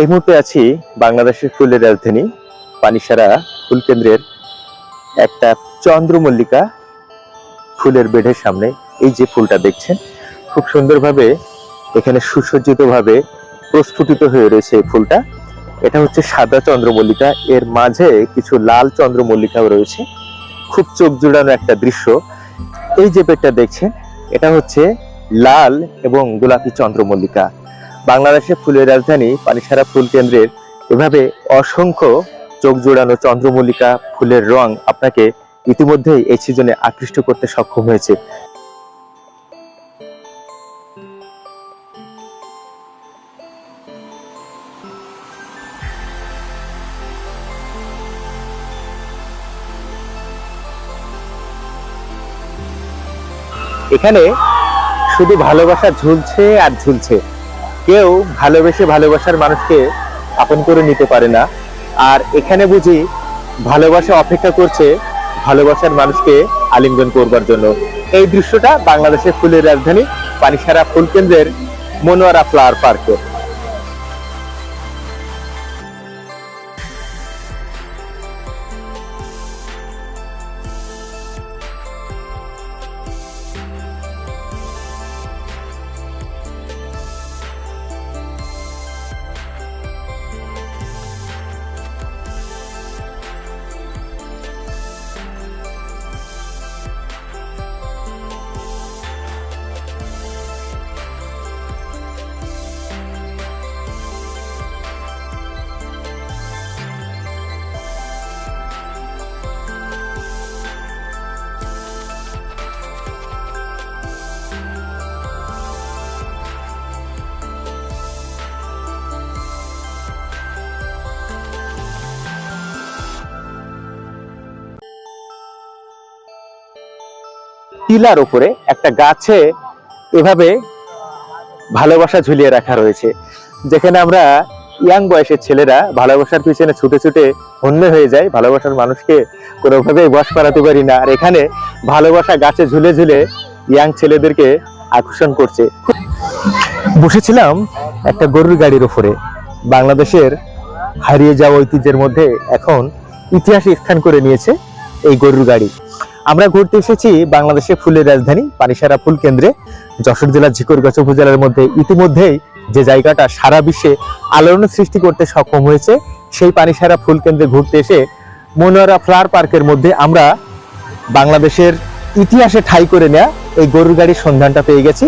এই মুহূর্তে আছি বাংলাদেশের ফুলের রাজধানী পানিসারা ফুল কেন্দ্রের একটা চন্দ্রমল্লিকা ফুলের বেডের সামনে। এই যে ফুলটা দেখছেন, খুব সুন্দরভাবে এখানে সুসজ্জিতভাবে প্রস্ফুটিত হয়ে রয়েছে এই ফুলটা। এটা হচ্ছে সাদা চন্দ্রমল্লিকা, এর মাঝে কিছু লাল চন্দ্রমল্লিকাও রয়েছে। খুব চোখ জুড়ানো একটা দৃশ্য। এই যে বেডটা দেখছেন, এটা হচ্ছে লাল এবং গোলাপি চন্দ্রমল্লিকা। বাংলাদেশের ফুলের রাজধানী পানিসারা ফুল কেন্দ্রের এভাবে অসংখ্য চোখ জোড়ানো চন্দ্রমল্লিকা ফুলের রং আপনাকে ইতিমধ্যেই এই সিজনে আকৃষ্ট করতে সক্ষম হয়েছে। এখানে শুধু ভালোবাসা ঝুলছে আর ঝুলছে। কেউ ভালোবেসে ভালোবাসার মানুষকে আপন করে নিতে পারে না। আর এখানে বুঝি ভালোবাসা অপেক্ষা করছে ভালোবাসার মানুষকে আলিঙ্গন করবার জন্য। এই দৃশ্যটা বাংলাদেশের ফুলের রাজধানী পানিসারা ফুল কেন্দ্রের মনোয়ারা ফ্লাওয়ার পার্কের টিলার উপরে একটা গাছে এভাবে ভালোবাসা ঝুলিয়ে রাখা রয়েছে। যেখানে আমরা ইয়াং বয়সের ছেলেরা ভালোবাসার পিছনে ছুটে ছুটে হন্য হয়ে যায় ভালোবাসার মানুষকে কোনোভাবেই বস করাতে পারি না। আর এখানে ভালোবাসা গাছে ঝুলে ঝুলে ইয়াং ছেলেদেরকে আকর্ষণ করছে। বসেছিলাম একটা গরুর গাড়ির উপরে। বাংলাদেশের হারিয়ে যাওয়া ঐতিহ্যের মধ্যে এখন ইতিহাসে স্থান করে নিয়েছে এই গরুর গাড়ি। আমরা ঘুরতে এসেছি বাংলাদেশের ফুলের রাজধানী পানিসারা ফুল কেন্দ্রে। যশোর জেলার ঝিকরগাছ উপজেলার মধ্যে ইতিমধ্যেই যে জায়গাটা সারা বিশ্বে আলোড়ন সৃষ্টি করতে সক্ষম হয়েছে, সেই পানিসারা ফুল কেন্দ্রে ঘুরতে এসে মনোয়ারা ফ্লাওয়ার পার্কের মধ্যে আমরা বাংলাদেশের ইতিহাসে ঠাই করে নেয়া এই গরুর গাড়ির সন্ধানটা পেয়ে গেছি।